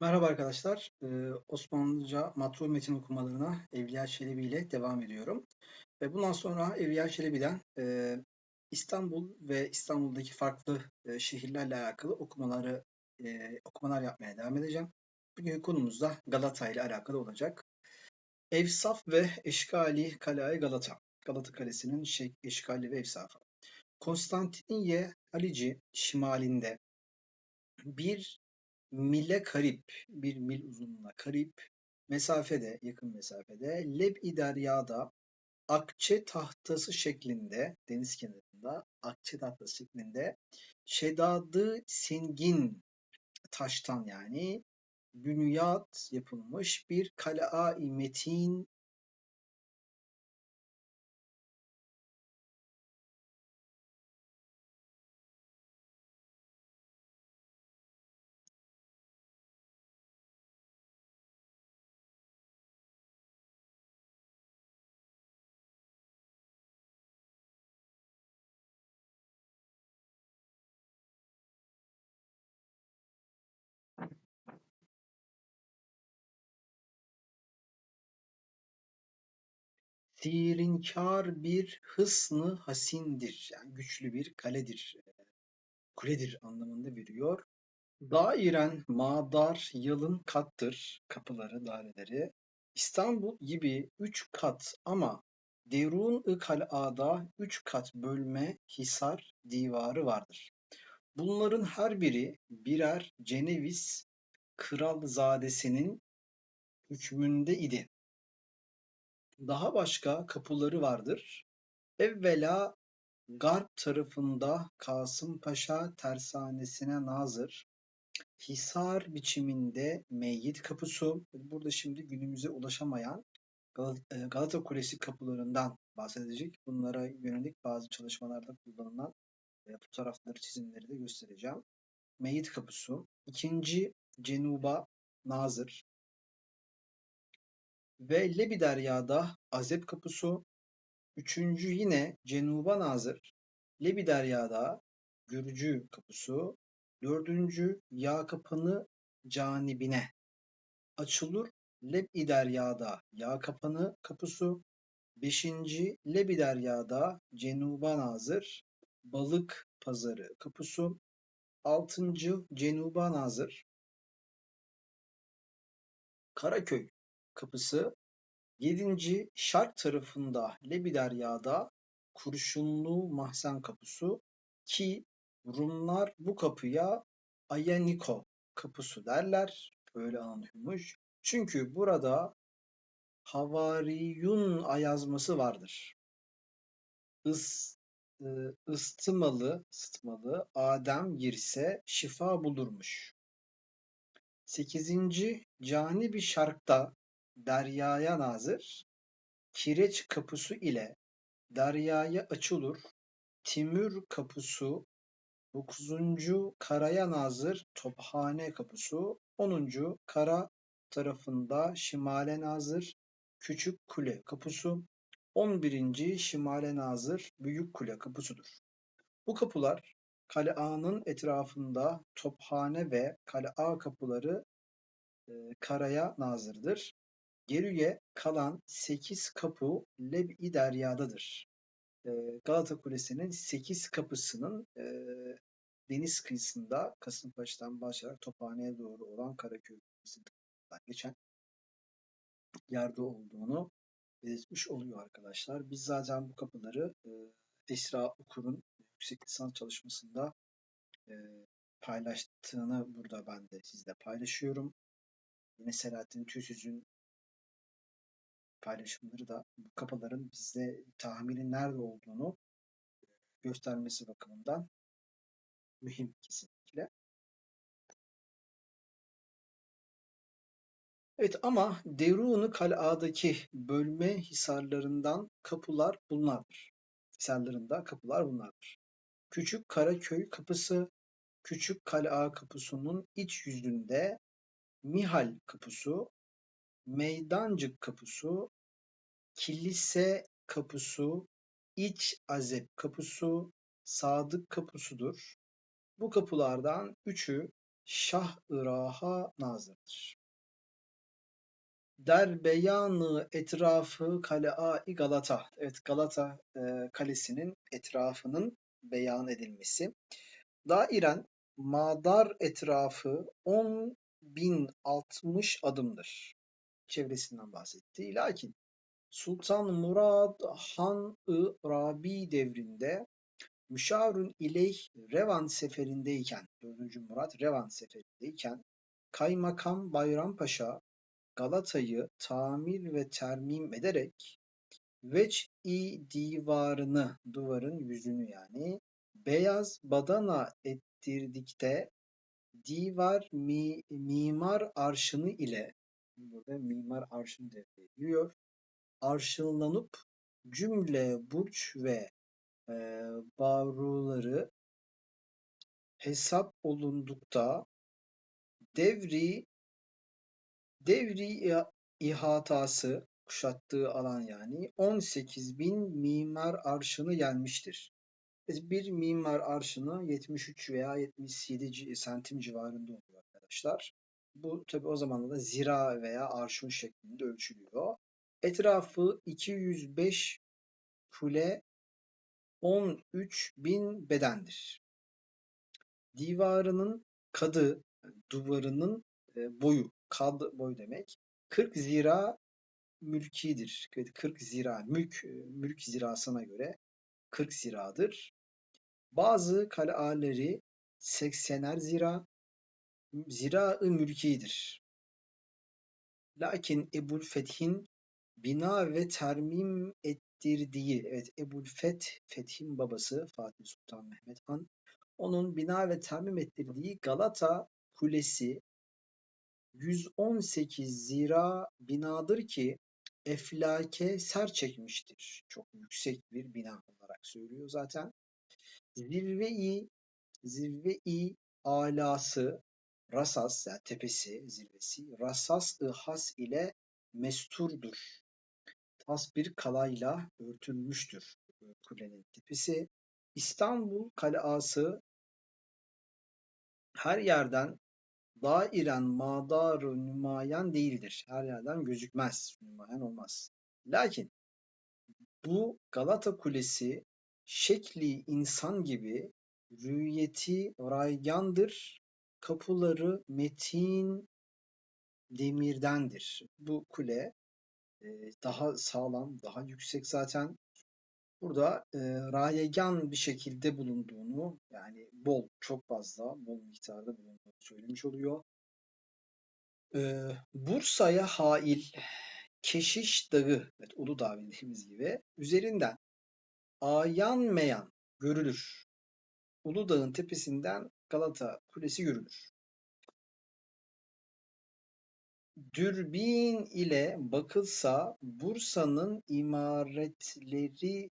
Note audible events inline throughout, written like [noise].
Merhaba arkadaşlar. Ee, Osmanlıca matru metin okumalarına Evliya Çelebi ile devam ediyorum. Ve bundan sonra Evliya Çelebi'den e, İstanbul ve İstanbul'daki farklı e, şehirlerle alakalı okumaları e, okumalar yapmaya devam edeceğim. Bugün konumuz da Galata ile alakalı olacak. Evsaf ve Eşkali Kalaya Galata. Galata Kalesi'nin şey, eşkali ve evsafı. Konstantiniye Halici şimalinde bir mile karip, bir mil uzunluğuna karip mesafede, yakın mesafede Leb-i Derya'da akçe tahtası şeklinde, deniz kenarında akçe tahtası şeklinde şedadı sengin taştan yani bünyat yapılmış bir kala-i metin Sirinkar bir hısnı hasindir. Yani güçlü bir kaledir. Kuledir anlamında veriyor. Dairen madar yılın kattır kapıları, daireleri. İstanbul gibi üç kat ama derun-ı kal'ada üç kat bölme, hisar, divarı vardır. Bunların her biri birer Ceneviz kralzadesinin hükmünde idi. Daha başka kapıları vardır. Evvela garp tarafında Kasım Paşa tersanesine nazır, hisar biçiminde meyyit kapısı, burada şimdi günümüze ulaşamayan e, Galata Kulesi kapılarından bahsedecek. Bunlara yönelik bazı çalışmalarda kullanılan e, fotoğrafları, çizimleri de göstereceğim. Meyyit kapısı. İkinci Cenuba Nazır, ve Lebi Derya'da Azep Kapısı, üçüncü yine Cenuba Nazır, Lebi Derya'da Gürcü Kapısı, dördüncü Yağ Kapanı canibine. Açılır Lebi Derya'da Yağ Kapanı Kapısı, beşinci Lebi Derya'da Cenuba Nazır, Balık Pazarı Kapısı, altıncı Cenuba Nazır, Karaköy kapısı yedinci şark tarafında Lebiderya'da kurşunlu mahzen kapısı ki Rumlar bu kapıya Ayaniko kapısı derler. Öyle anlıyormuş. Çünkü burada Havariyun ayazması vardır. Is, e, ıstımalı, ısıtmalı Adem girse şifa bulurmuş. Sekizinci cani bir şarkta deryaya nazır, kireç kapısı ile deryaya açılır, Timur kapısı, dokuzuncu karaya nazır tophane kapısı, onuncu kara tarafında şimale nazır küçük kule kapısı, on birinci şimale nazır büyük kule kapısıdır. Bu kapılar Kalea'nın etrafında tophane ve Kalea kapıları e, karaya nazırdır. Geriye kalan sekiz kapı Leb-i Derya'dadır. Galata Kulesi'nin sekiz kapısının deniz kıyısında Kasımpaşa'dan başlayarak Tophane'ye doğru olan Karaköy geçen yerde olduğunu belirtmiş oluyor arkadaşlar. Biz zaten bu kapıları Esra Okur'un yüksek lisans çalışmasında paylaştığını burada ben de sizle paylaşıyorum. Yine Selahattin Tüzüz'ün paylaşımları da bu kapıların bize tahminin nerede olduğunu göstermesi bakımından mühim kesinlikle. Evet ama Derun-u Kal'a'daki bölme hisarlarından kapılar bunlardır. Hisarlarında kapılar bunlardır. Küçük Karaköy kapısı, Küçük Kal'a kapısının iç yüzünde Mihal kapısı, Meydancık kapısı, Kilise kapısı, İç Azep kapısı, Sadık kapısıdır. Bu kapılardan üçü Şah Irak'a nazırdır. Der beyanı etrafı kale-i Galata. Evet Galata e, kalesinin etrafının beyan edilmesi. Dairen madar etrafı 10.060 adımdır. Çevresinden bahsetti. Lakin Sultan Murad Han-ı Rabi devrinde Müşarun ileyh Revan seferindeyken 4. Murat Revan seferindeyken Kaymakam Bayrampaşa Galata'yı tamir ve termim ederek veç-i divarını, duvarın yüzünü yani beyaz badana ettirdikte divar mi, mimar arşını ile burada mimar arşını devreye giriyor. Arşınlanıp cümle burç ve e, bavruları hesap olundukta devri devri ihatası kuşattığı alan yani 18 bin mimar arşını gelmiştir. Bir mimar arşını 73 veya 77 santim civarında oluyor arkadaşlar. Bu tabi o zaman da zira veya arşın şeklinde ölçülüyor. Etrafı 205 kule 13 bin bedendir. Divarının kadı, duvarının e, boyu, kad boy demek, 40 zira mülkidir. 40 zira, mülk, e, mülk zirasına göre 40 ziradır. Bazı kalealeri 80'er zira, zira-ı mülkidir. Lakin Ebul Feth'in bina ve termim ettirdiği, evet Ebul Feth, Feth'in babası Fatih Sultan Mehmet Han, onun bina ve termim ettirdiği Galata Kulesi 118 zira binadır ki eflake ser çekmiştir. Çok yüksek bir bina olarak söylüyor zaten. Zirve-i zirve-i alası Rasas yani tepesi, zirvesi Rasas-ı ile mesturdur. Tas bir kalayla örtülmüştür kulenin tepesi. İstanbul kalası her yerden dairen madarı nümayan değildir. Her yerden gözükmez, nümayan olmaz. Lakin bu Galata Kulesi şekli insan gibi rüyeti raygandır, kapıları metin demirdendir. Bu kule e, daha sağlam, daha yüksek zaten. Burada e, rayegan bir şekilde bulunduğunu yani bol, çok fazla, bol miktarda bulunduğunu söylemiş oluyor. E, Bursa'ya hail Keşiş Dağı, evet, Uludağ dediğimiz gibi üzerinden ayan meyan görülür. Uludağ'ın tepesinden Galata Kulesi görülür. Dürbin ile bakılsa Bursa'nın imaretleri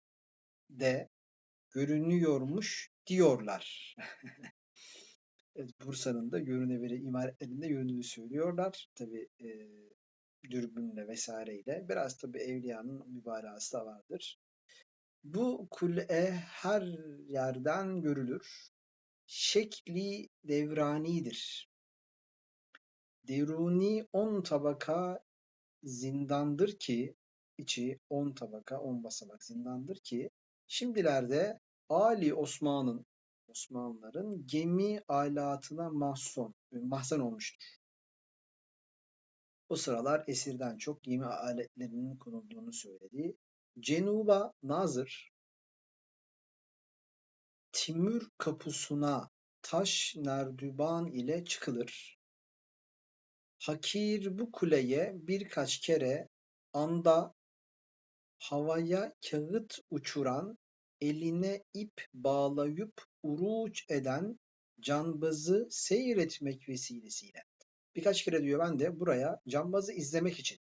de görünüyormuş diyorlar. [laughs] evet, Bursa'nın da görüneveri imaretlerinde göründüğünü söylüyorlar. Tabi e, dürbünle vesaireyle. Biraz tabi evliyanın mübalağası da vardır. Bu kule her yerden görülür. Şekli devranidir. Deruni on tabaka zindandır ki, içi on tabaka, on basamak zindandır ki, şimdilerde Ali Osman'ın, Osmanlıların gemi alatına mahzun, mahzen olmuştur. O sıralar esirden çok gemi aletlerinin konulduğunu söyledi. Cenuba Nazır Timur kapusuna taş nerdüban ile çıkılır. Hakir bu kuleye birkaç kere anda havaya kağıt uçuran, eline ip bağlayıp uruç eden canbazı seyretmek vesilesiyle. Birkaç kere diyor ben de buraya cambazı izlemek için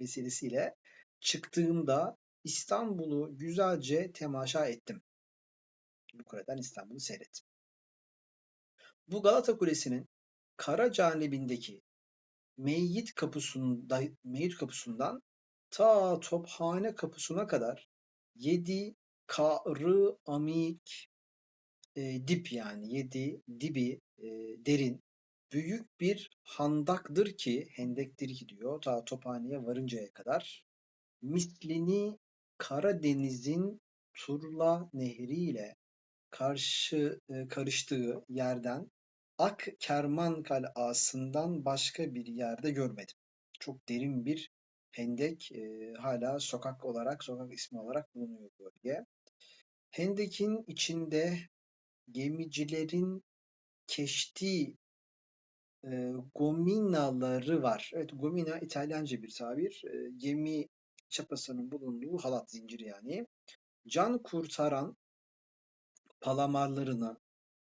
vesilesiyle çıktığımda İstanbul'u güzelce temaşa ettim. Kuleden İstanbul'u seyrettim. Bu Galata Kulesi'nin kara canibindeki Meyyit kapısında, Meyyit kapısından ta Tophane kapısına kadar yedi karı amik e, dip yani yedi dibi e, derin büyük bir handaktır ki, hendektir ki diyor ta Tophane'ye varıncaya kadar. Mislini Karadeniz'in Turla Nehri ile karşı e, karıştığı yerden Ak Kerman Kal'asından başka bir yerde görmedim. Çok derin bir hendek e, hala sokak olarak, sokak ismi olarak bulunuyor bu bölge. Hendek'in içinde gemicilerin keşti e, gominaları var. Evet, gomina İtalyanca bir tabir. E, gemi çapasının bulunduğu halat zinciri yani. Can kurtaran palamarlarını,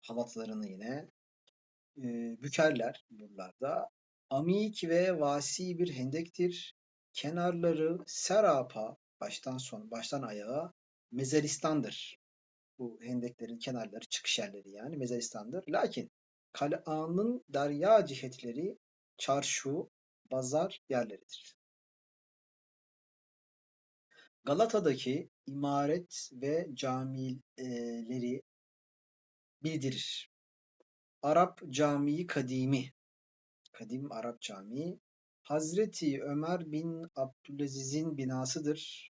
halatlarını yine e, bükerler buralarda. Amik ve vasi bir hendektir. Kenarları serapa, baştan son, baştan ayağa mezaristandır. Bu hendeklerin kenarları, çıkış yerleri yani mezaristandır. Lakin kal'anın derya cihetleri çarşu, bazar yerleridir. Galata'daki imaret ve camileri bildirir. Arap Camii Kadimi, Kadim Arap Camii, Hazreti Ömer bin Abdülaziz'in binasıdır.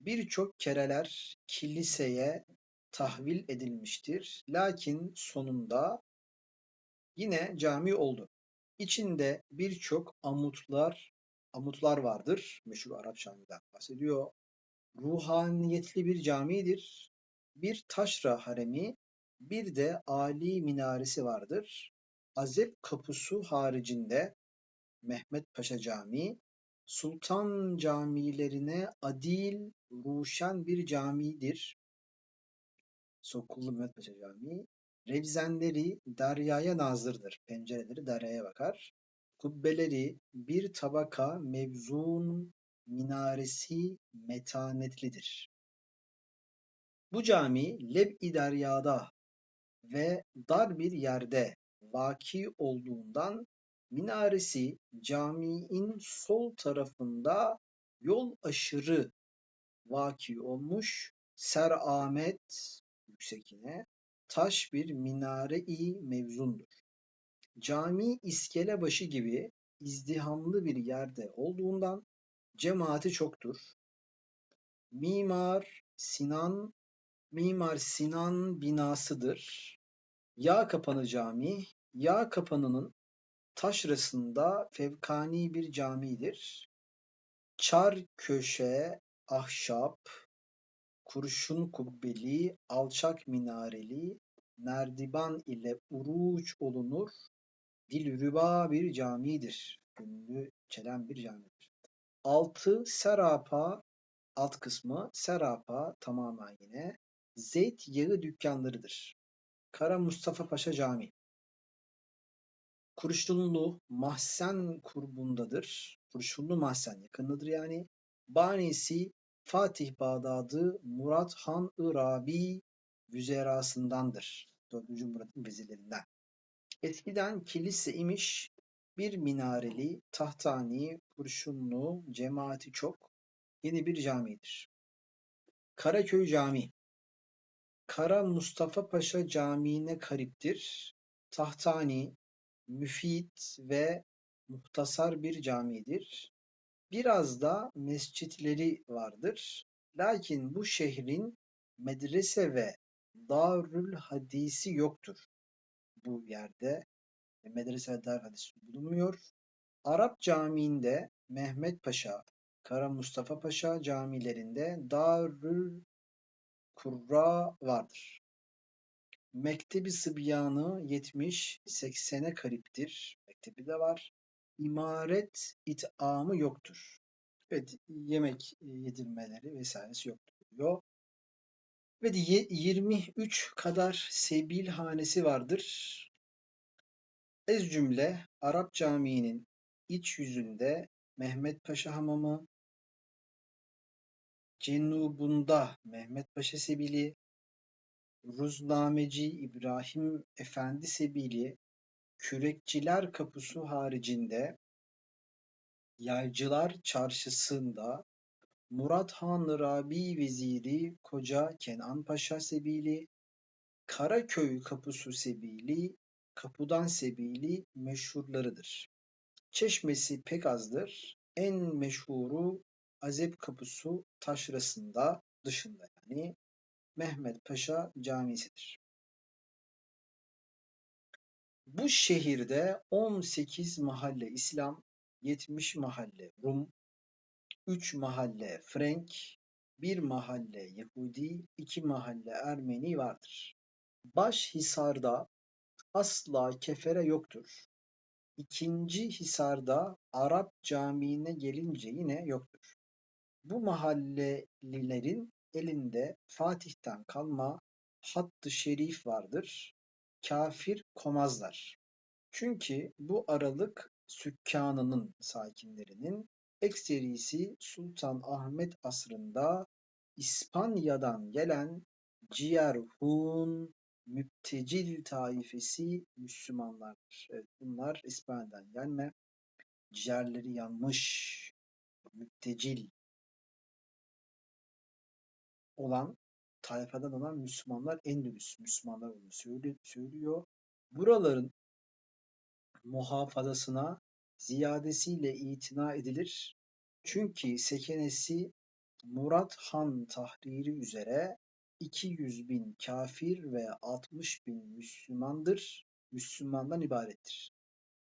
Birçok kereler kiliseye tahvil edilmiştir. Lakin sonunda yine cami oldu. İçinde birçok amutlar amutlar vardır. Meşhur Arap camiden bahsediyor. Ruhaniyetli bir camidir. Bir taşra haremi, bir de Ali minaresi vardır. Azep Kapısı haricinde Mehmet Paşa Camii, Sultan camilerine adil, ruşen bir camidir. Sokullu Mehmet Paşa Camii. Revzenleri deryaya nazırdır. Pencereleri deryaya bakar. Kubbeleri bir tabaka mevzun minaresi metanetlidir. Bu cami Leb-i Derya'da ve dar bir yerde vaki olduğundan minaresi caminin sol tarafında yol aşırı vaki olmuş seramet yüksekine taş bir minare-i mevzundur. Cami iskele başı gibi izdihamlı bir yerde olduğundan cemaati çoktur. Mimar Sinan Mimar Sinan binasıdır. Yağ Kapanı Camii, Yağ Kapanı'nın taşrasında fevkani bir camidir. Çar köşe, ahşap, kurşun kubbeli, alçak minareli, merdiban ile uruç olunur, dilrüba bir camidir. Ünlü çelen bir camidir. Altı serapa, alt kısmı serapa tamamen yine zeyt yağı dükkanlarıdır. Kara Mustafa Paşa Camii. Kurşunlu Mahsen kurbundadır. Kurşunlu Mahsen yakındadır yani. Banisi Fatih Bağdadı Murat Han Irabi vüzerasındandır. 4. Murat'ın vezirlerinden. Eskiden kilise imiş, bir minareli, tahtani, kurşunlu, cemaati çok, yeni bir camidir. Karaköy Camii Kara Mustafa Paşa Camii'ne kariptir. Tahtani, müfid ve muhtasar bir camidir. Biraz da mescitleri vardır. Lakin bu şehrin medrese ve darül hadisi yoktur. Bu yerde medrese ve darül hadis bulunmuyor. Arap Camii'nde Mehmet Paşa, Kara Mustafa Paşa camilerinde Darül Kurra vardır. Mektebi Sıbyanı 70-80'e kariptir. Mektebi de var. İmaret it'amı yoktur. Evet, yemek yedirmeleri vesairesi yoktur diyor. Ve 23 kadar sebil hanesi vardır. Ez cümle Arap Camii'nin iç yüzünde Mehmet Paşa Hamamı, cenubunda Mehmet Paşa Sebili, Ruznameci İbrahim Efendi Sebili, Kürekçiler Kapısı haricinde Yaycılar Çarşısı'nda Murat Han Rabi Veziri Koca Kenan Paşa Sebili, Karaköy Kapısı Sebili, Kapıdan Sebili meşhurlarıdır. Çeşmesi pek azdır. En meşhuru Azep Kapısı taşrasında dışında yani Mehmet Paşa Camisi'dir. Bu şehirde 18 mahalle İslam, 70 mahalle Rum, 3 mahalle Frenk, 1 mahalle Yahudi, 2 mahalle Ermeni vardır. Başhisar'da asla kefere yoktur. İkinci Hisar'da Arap Camii'ne gelince yine yoktur. Bu mahallelilerin elinde Fatih'ten kalma hattı şerif vardır. Kafir komazlar. Çünkü bu aralık sükkanının sakinlerinin ekserisi Sultan Ahmet asrında İspanya'dan gelen Ciyerhun müptecil taifesi Müslümanlardır. Evet, bunlar İspanya'dan gelme, ciğerleri yanmış, müptecil olan tayfadan olan Müslümanlar Endülüs Müslümanlar olduğunu söylüyor. Buraların muhafazasına ziyadesiyle itina edilir. Çünkü sekenesi Murat Han tahriri üzere 200 bin kafir ve 60 bin Müslümandır, Müslümandan ibarettir.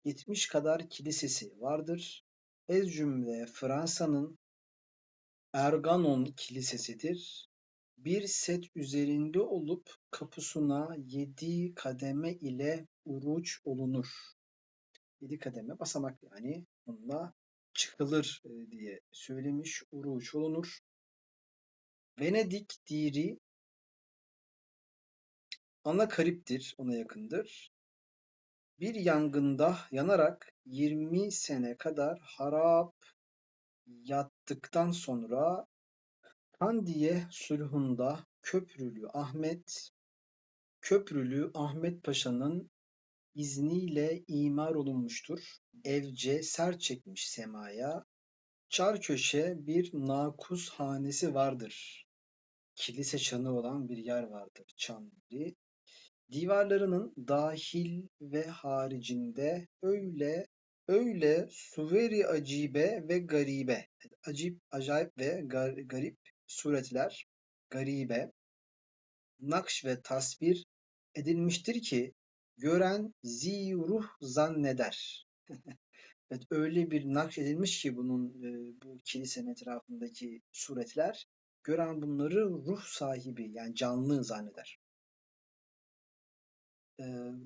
70 kadar kilisesi vardır. Ez cümle Fransa'nın Erganon kilisesidir. Bir set üzerinde olup kapısına yedi kademe ile uruç olunur. Yedi kademe basamak yani bununla çıkılır e, diye söylemiş. Uruç olunur. Venedik diri ana kariptir, ona yakındır. Bir yangında yanarak 20 sene kadar harap yattıktan sonra Kandiye sulhunda Köprülü Ahmet Köprülü Ahmet Paşa'nın izniyle imar olunmuştur. Evce ser çekmiş semaya. Çar köşe bir nakuz hanesi vardır. Kilise çanı olan bir yer vardır. Çan yeri. Divarlarının dahil ve haricinde öyle öyle suveri acibe ve garibe, acip, acayip ve gar, garip suretler, garibe, nakş ve tasvir edilmiştir ki gören ziruh zanneder. [laughs] evet, öyle bir nakş edilmiş ki bunun e, bu kilisenin etrafındaki suretler gören bunları ruh sahibi yani canlı zanneder.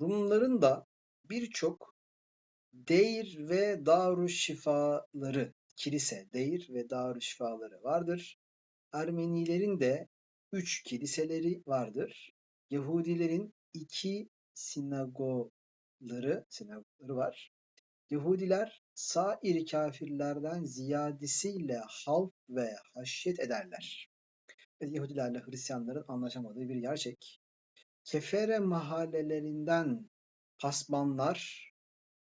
Rumların da birçok Deir ve Darüşşifaları, kilise, Deir ve Darüşşifaları vardır. Ermenilerin de üç kiliseleri vardır. Yahudilerin iki sinagogları, sinagogları var. Yahudiler sair kafirlerden ziyadesiyle havf ve haşyet ederler. Yahudilerle Hristiyanların anlaşamadığı bir gerçek. Kefere mahallelerinden pasbanlar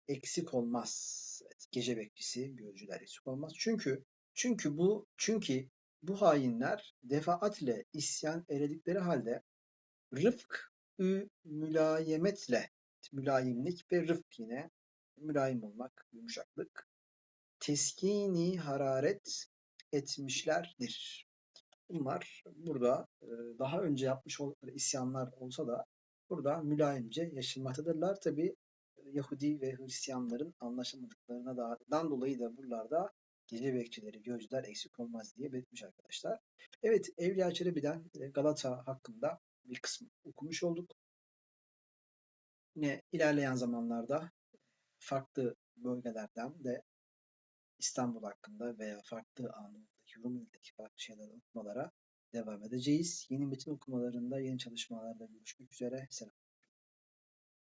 eksik olmaz. Gece bekçisi, gözcüler eksik olmaz. Çünkü çünkü bu çünkü bu hainler defaatle isyan eledikleri halde rıfk ü mülayemetle mülayimlik ve rıfk yine mülayim olmak, yumuşaklık teskini hararet etmişlerdir. Bunlar burada e, daha önce yapmış oldukları isyanlar olsa da burada mülayimce yaşanmaktadırlar. Tabi Yahudi ve Hristiyanların anlaşamadıklarından dolayı da buralarda gece bekçileri, gözcüler eksik olmaz diye belirtmiş arkadaşlar. Evet, Evliya Çelebi'den e, Galata hakkında bir kısmı okumuş olduk. Yine ilerleyen zamanlarda farklı bölgelerden de İstanbul hakkında veya farklı Anadolu'daki Rumeli'deki farklı şeyler okumalara devam edeceğiz. Yeni metin okumalarında, yeni çalışmalarda görüşmek üzere. Selam.